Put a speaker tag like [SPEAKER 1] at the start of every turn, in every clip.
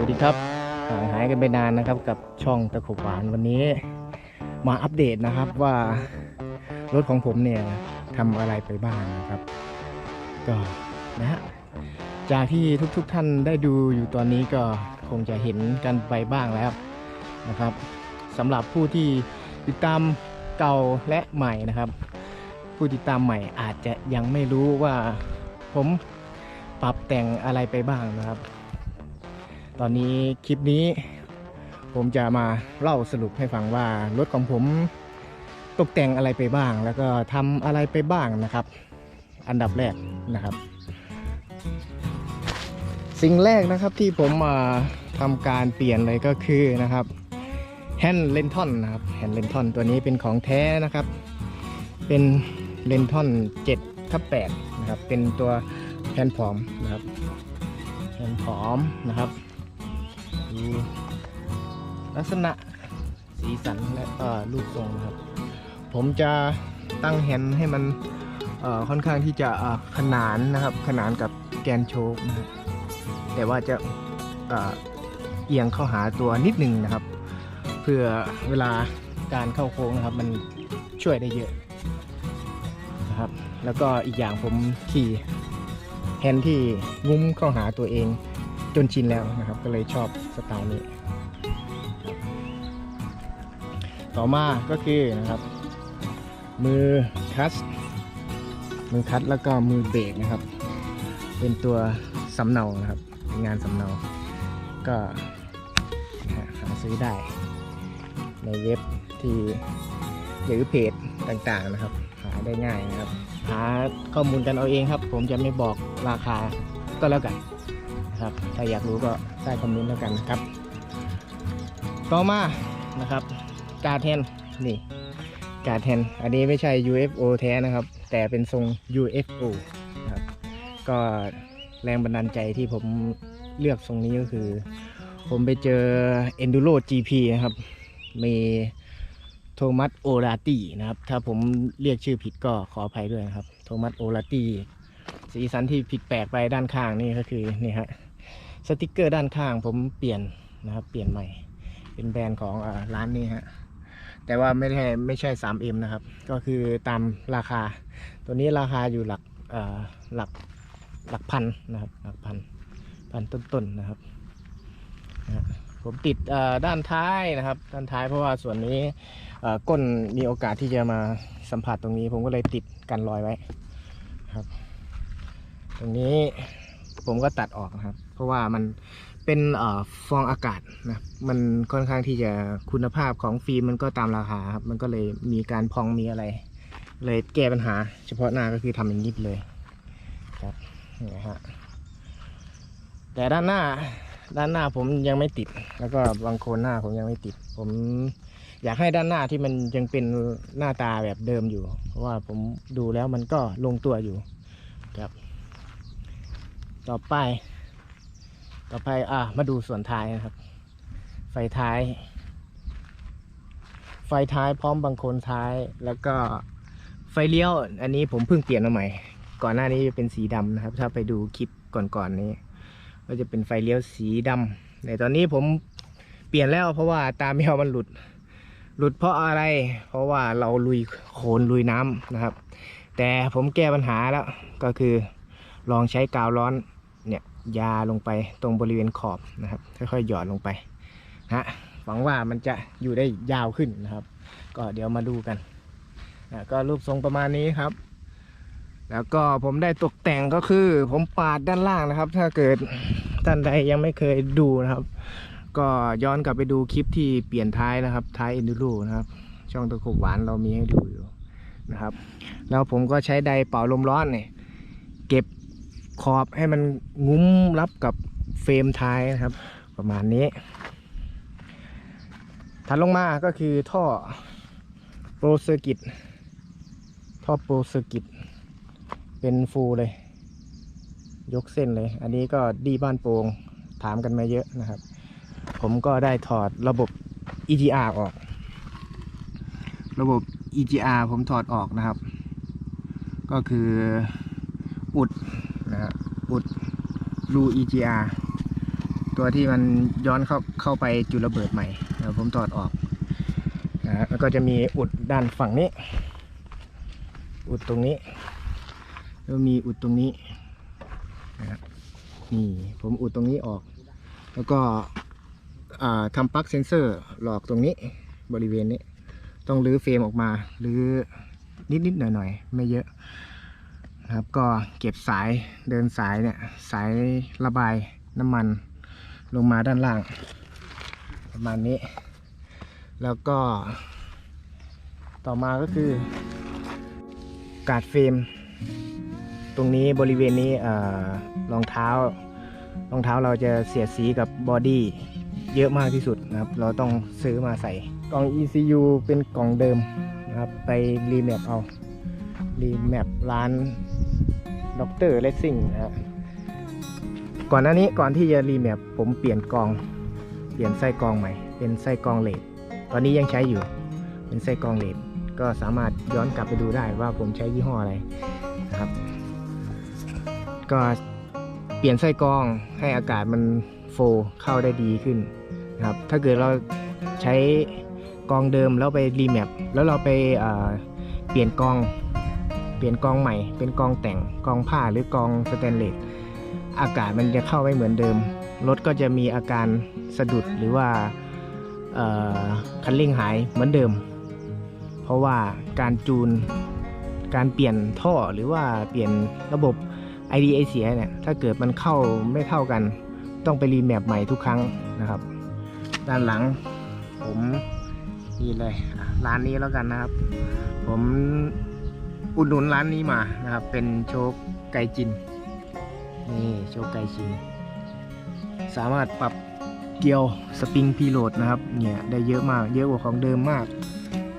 [SPEAKER 1] วัสดีครับห่างหายกันไปนานนะครับกับช่องตะขบหวานวันนี้ มาอัปเดตนะครับว่ารถของผมเนี่ยทำอะไรไปบ้างนะครับ ก็นะฮะจากที่ทุกๆทท่านได้ดูอยู่ตอนนี้ก็คงจะเห็นกันไปบ้างแล้วนะครับสำหรับผู้ที่ติดตามเก่าและใหม่นะครับ ผู้ติดตามใหม่อาจจะยังไม่รู้ว่าผมปรับแต่งอะไรไปบ้างนะครับ ตอนนี้คลิปนี้ ผมจะมาเล่าสรุปให้ฟังว่ารถของผมตกแต่งอะไรไปบ้าง แล้วก็ทำอะไรไปบ้างนะครับ อันดับแรกนะครับ สิ่งแรกนะครับที่ผมมาทำการเปลี่ยนเลยก็คือนะครับแฮนด์เลนทอนนะครับแฮนด์เลนทอนตัวนี้เป็นของแท้นะครับ เป็นเลนทอน7ทับ8นะครับ เป็นตัวแผ่นผอมนะครับแผ่นผอมนะครับ ดูลักษณะสีสันและรูปทรงครับ ผมจะตั้งแฮนด์ให้มันค่อนข้างที่จะขนานนะครับ ขนานกับแกนโชคนะครับแต่ว่าจะเอ่อเอียงเข้าหาตัวนิดหนึ่งนะครับ เพื่อเวลาการเข้าโค้งนะครับ มันช่วยได้เยอะนะครับ แล้วก็อีกอย่างผมขี่แฮนด์ที่งุ้มเข้าหาตัวเอง จนชินแล้วนะครับ ก็เลยชอบสไตล์นี้ ต่อมาก็คือนะครับ มือคัสมือคัสแล้วก็มือเบรกนะครับ เป็นตัวสำเนานะครับงานสำเนา ก็หาซื้อได้ ในเว็บที่หรือเพจต่างๆนะครับ หาได้ง่ายนะครับ หาข้อมูลกันเอาเองครับ ผมจะไม่บอกราคาก็แล้วกัน นะครับถ้าอยากรู้ก็ใต้คอมเมนต์แล้วกันนะครับ ต่อมานะครับ กาแทนนี่ กาแทน อันนี้ไม่ใช่ UFO แท้นะครับ แต่เป็นทรง UFO นะครับ ก็แรงบันดาลใจที่ผมเลือกทรงนี้ก็คือ ผมไปเจอ Enduro GP นะครับ มีโทมัสโอราตีนะครับ ถ้าผมเรียกชื่อผิดก็ขออภัยด้วยนะครับ โทมัสโอราตีสีสันที่ผิดแปลกไปด้านข้างนี่ก็คือนี่ฮะ สติกเกอร์ด้านข้างผมเปลี่ยนนะครับ เปลี่ยนใหม่ เป็นแบรนด์ของร้านนี้ฮะ แต่ว่าไม่ได้ไม่ใช่ 3M นะครับ ก็คือตามราคา ตัวนี้ราคาอยู่หลักหลักหลักพันนะครับ หลักพันพันต้นๆนะครับนะผมติดด้านท้ายนะครับ ด้านท้ายเพราะว่าส่วนนี้ก้นมีโอกาสที่จะมาสัมผัสตรงนี้ ผมก็เลยติดกันรอยไว้ครับ ตรงนี้ ผมก็ตัดออกนะครับ เพราะว่ามันเป็นอฟองอากาศนะมันค่อนข้างที่จะคุณภาพของฟิล์มมันก็ตามราคาครับมันก็เลยมีการพองมีอะไร เลยแก้ปัญหา เฉพาะหน้าก็คือทำอย่างนี้ไปเลยครับนี่ฮะแต่ด้านหน้าด้านหน้าผมยังไม่ติด แล้วก็บางโคนหน้าผมยังไม่ติด ผมอยากให้ด้านหน้าที่มันยังเป็นหน้าตาแบบเดิมอยู่ เพราะว่าผมดูแล้วมันก็ลงตัวอยู่ครับ ต่อไป ต่อไปอะมาดูส่วนท้ายนะครับ ไฟท้าย ไฟท้ายพร้อมบางโคนท้ายแล้วก็ไฟเลี้ยว อันนี้ผมเพิ่งเปลี่ยนมาใหม่ ก่อนหน้านี้เป็นสีดำนะครับ ถ้าไปดูคลิปก่อนๆนี้ ก็จะเป็นไฟเลี้ยวสีดำในตอนนี้ผมเปลี่ยนแล้วเพราะว่าตาแมวมันหลุด หลุดเพราะอะไร เพราะว่าเราลุยโคลนลุยน้ำนะครับ แต่ผมแก้ปัญหาแล้วก็คือลองใช้กาวร้อน ยาลงไปตรงบริเวณขอบนะครับ ค่อยๆหยอดลงไปฮะหวังว่ามันจะอยู่ได้ยาวขึ้นนะครับ ก็เดี๋ยวมาดูกันนะก็รูปทรงประมาณนี้ครับ แล้วก็ผมได้ตกแต่งก็คือ ผมปาดด้านล่างนะครับ ถ้าเกิดท่านใดยังไม่เคยดูนะครับ ก็ย้อนกลับไปดูคลิปที่เปลี่ยนท้ายนะครับ ท้ายอินดูรูนะครับ ช่องตะคุกหวานเรามีให้ดูอยู่นะครับ แล้วผมก็ใช้ไดเป่าลมร้อนเนี่ยเก็บ ขอบให้มันงุ้มรับกับเฟรมท้ายนะครับ ประมาณนี้ถัดลงมาก็คือท่อโปรเซอร์กิตท่อโปรเซอร์กิตเป็นฟูเลย ยกเส้นเลย อันนี้ก็ดีบ้านโปงถามกันมาเยอะนะครับ ผมก็ได้ถอดระบบ EGR ออก ระบบ EGR ผมถอดออกนะครับ ก็คืออุด รู EGR ตัวที่มันย้อนเข้าเข้าไปจุดระเบิดใหม่เดี๋ยวผมถอดออกนะแล้วก็จะมีอุดด้านฝั่งนี้ อุดตรงนี้ แล้วมีอุดตรงนี้นะนี่ผมอุดตรงนี้ออก แล้วก็ทำปลั๊กเซนเซอร์หลอกตรงนี้บริเวณนี้ ต้องรื้อเฟรมออกมาหรือนิดๆหน่อยๆ ไม่เยอะ นะครับ ก็เก็บสายเดินสายเนี่ยสายระบายน้ำมันลงมาด้านล่าง ประมาณนี้ แล้วก็ต่อมาก็คือ กาดเฟรมตรงนี้บริเวณนี้เอ่อรองเท้ารองเท้าเราจะเสียดสีกับบอดี้เยอะมากที่สุดนะครับ เราต้องซื้อมาใส่กล่อง ECU เป็นกล่องเดิมนะครับ ไปรีแมปเอารีแมปร้าน ด็อกเตอร์เลสซิ่งนะฮะก่อนหน้านี้ก่อนที่จะรีแมปผมเปลี่ยนกอง เปลี่ยนไส้กรองใหม่ เป็นไส้กรองเลดตอนนี้ยังใช้อยู่ เป็นไส้กรองเลดก็สามารถย้อนกลับไปดูได้ว่าผมใช้ยี่ห้ออะไรนะครับ ก็เปลี่ยนไส้กรองให้อากาศมันโฟเข้าได้ดีขึ้นนะครับ ถ้าเกิดเราใช้กรองเดิมแล้วไปรีแมปแล้วเราไปเปลี่ยนกรอง เปลี่ยนกองใหม่เป็นกองแต่งกองผ้าหรือกองสแตนเลสอากาศมันจะเข้าไม่เหมือนเดิม รถก็จะมีอาการสะดุดหรือว่าคันเร่งหายเหมือนเดิม เพราะว่าการจูนการเปลี่ยนท่อหรือว่าเปลี่ยนระบบ IDA เสียเนี่ยถ้าเกิดมันเข้าไม่เข้ากัน ต้องไปรีแมปใหม่ทุกครั้งนะครับ ด้านหลังผมนี่เลยร้านนี้แล้วกันนะครับ ผม อุดหนุนร้านนี้มานะครับ เป็นโชคไกจินนี่โชคไกจิน สามารถปรับเกียวสปริงพีโหลดนะครับเนี่ยได้เยอะมากเยอะกว่าของเดิมมาก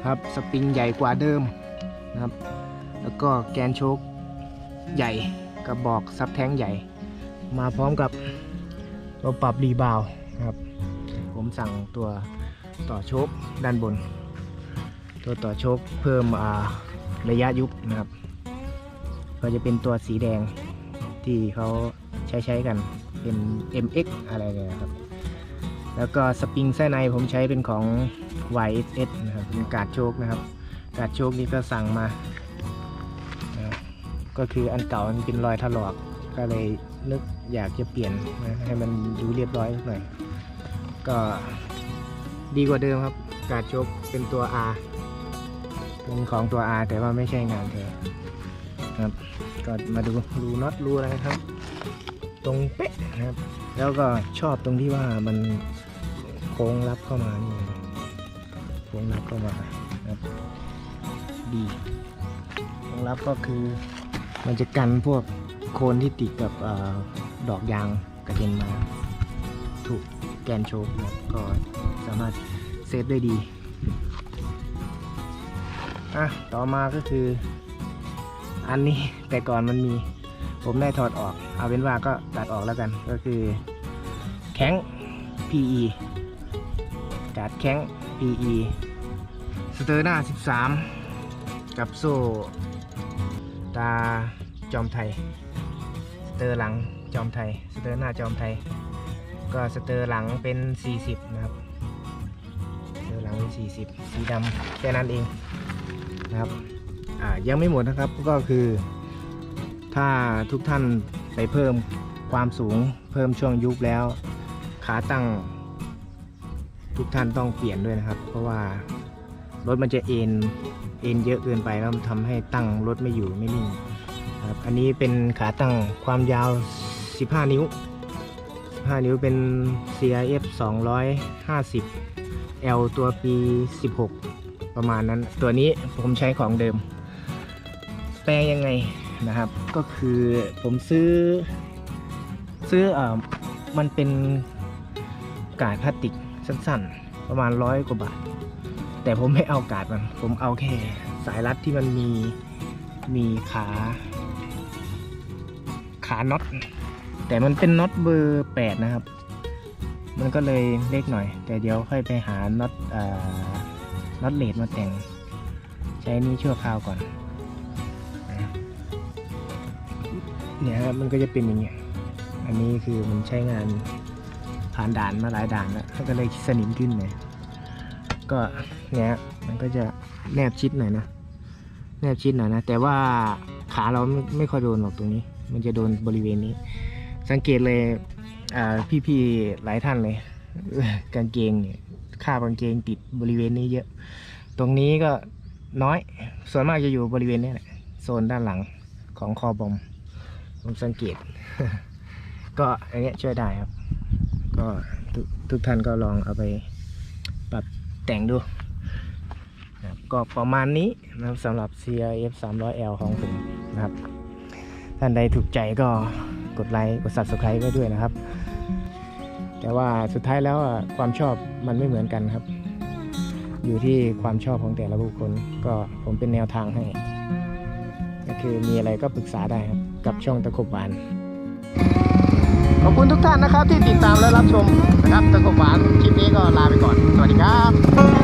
[SPEAKER 1] ครับสปริงใหญ่กว่าเดิมนะครับ แล้วก็แกนโชคใหญ่กระบอกซับแท้งใหญ่ มาพร้อมกับตัวปรับรีบาวนะครับ ผมสั่งตัวต่อโชคด้านบน ตัวต่อโชคเพิ่มอ่า ระยะยุบนะครับ ก็จะเป็นตัวสีแดงที่เขาใช้ใช้กันเป็น MX อะไรเนี่ยครับ แล้วก็สปริงไส้ในผมใช้เป็นของ YSS นะครับเป็นกาดโชคนะครับ กาดโชคนี้ก็สั่งมา ก็คืออันเก่ามันเป็นรอยถลอกก็เลยนึกอยากจะเปลี่ยนนะให้มันดูเรียบร้อยหน่อย ก็ดีกว่าเดิมครับ กาดโชคเป็นตัว R เป็นของตัว R แต่ว่าไม่ใช่งานเธอครับก็มาดูรูน็อตรูอะไรนะครับ ตรงเป๊ะนะครับ แล้วก็ชอบตรงที่ว่ามันโค้งรับเข้ามานี่โค้งรับเข้ามาครับดีโค้งรับก็คือมันจะกันพวกโคนที่ติดกับอดอกยางกระเด็นมาถูกแกนโชกนะครับก็สามารถเซฟได้ดี อะต่อมาก็คือ อันนี้แต่ก่อนมันมี ผมได้ถอดออก เอาเป็นว่าก็ตัดออกแล้วกัน ก็คือ แข้ง PE กาดแข้ง PE สเตอร์หน้า 13 กับโซ่ตาจอมไทย สเตอร์หลังจอมไทย สเตอร์หน้าจอมไทย ก็สเตอร์หลังเป็น 40 นะครับ สเตอร์หลังเป็น 40 สีดำแค่นั้นเอง นะครับยังไม่หมดนะครับก็คือ ถ้าทุกท่านไปเพิ่มความสูงเพิ่มช่วงยุบแล้ว ขาตั้ง ทุกท่านต้องเปลี่ยนด้วยนะครับ เพราะว่ารถมันจะเอ็นเอ็นเยอะเกินไปแล้วมันทำให้ตั้งรถไม่อยู่ไม่นิ่งครับอันนี้เป็นขาตั้งความยาว 15 นิ้ว 15 นิ้วเป็น CRF 250 L ตัวปี 16 ประมาณนั้น ตัวนี้ผมใช้ของเดิม แปลงยังไงนะครับ ก็คือผมซื้อ ซื้อเอ่อมันเป็นกาดพลาสติกสั้นๆ ประมาณร้อยกว่าบาท แต่ผมไม่เอากาดมัน ผมเอาแค่สายรัดที่มันมีมีขา ขาน็อตแต่มันเป็นน็อตเบอร์แปดนะครับ มันก็เลยเล็กหน่อย แต่เดี๋ยวค่อยไปหาน็อตอ่อ น็อตเลดมาแต่ง ใช้นี้ชั่วคราวก่อนเนี่ยครับมันก็จะเป็นอย่างเงี้ย อันนี้คือมันใช้งานผ่านด่านมาหลายด่านแล้วมันก็เลยสนิมขึ้นเลยก็เนี่ยมันก็จะแนบชิดหน่อยนะ แนบชิดหน่อยนะ แต่ว่าขาเราไม่ไม่ค่อยโดนหรอกตรงนี้ มันจะโดนบริเวณนี้ สังเกตเลยอ่าพี่ๆหลายท่านเลยกางเกงเนี่ย ค่าบกางเกงติดบริเวณนี้เยอะ ตรงนี้ก็น้อย ส่วนมากจะอยู่บริเวณนี้แหละโซนด้านหลังของคอบอมผมสังเกต ก็อันเนี้ยช่วยได้ครับ ก็ทุกทุกท่านก็ลองเอาไปปรับแต่งดูนะครับก็ประมาณนี้นะครับสำหรับ CRF 300L ของผมนะครับ ท่านใดถูกใจก็กดไลค์ กด Subscribe ไว้ด้วยนะครับ แต่ว่าสุดท้ายแล้วความชอบมันไม่เหมือนกันครับ อยู่ที่ความชอบของแต่ละบุคคล ก็ผมเป็นแนวทางให้ ก็คือมีอะไรก็ปรึกษาได้ครับกับช่องตะขบหวาน ขอบคุณทุกท่านนะครับที่ติดตามและรับชมนะครับตะขบหวานคลิปนี้ก็ลาไปก่อน สวัสดีครับ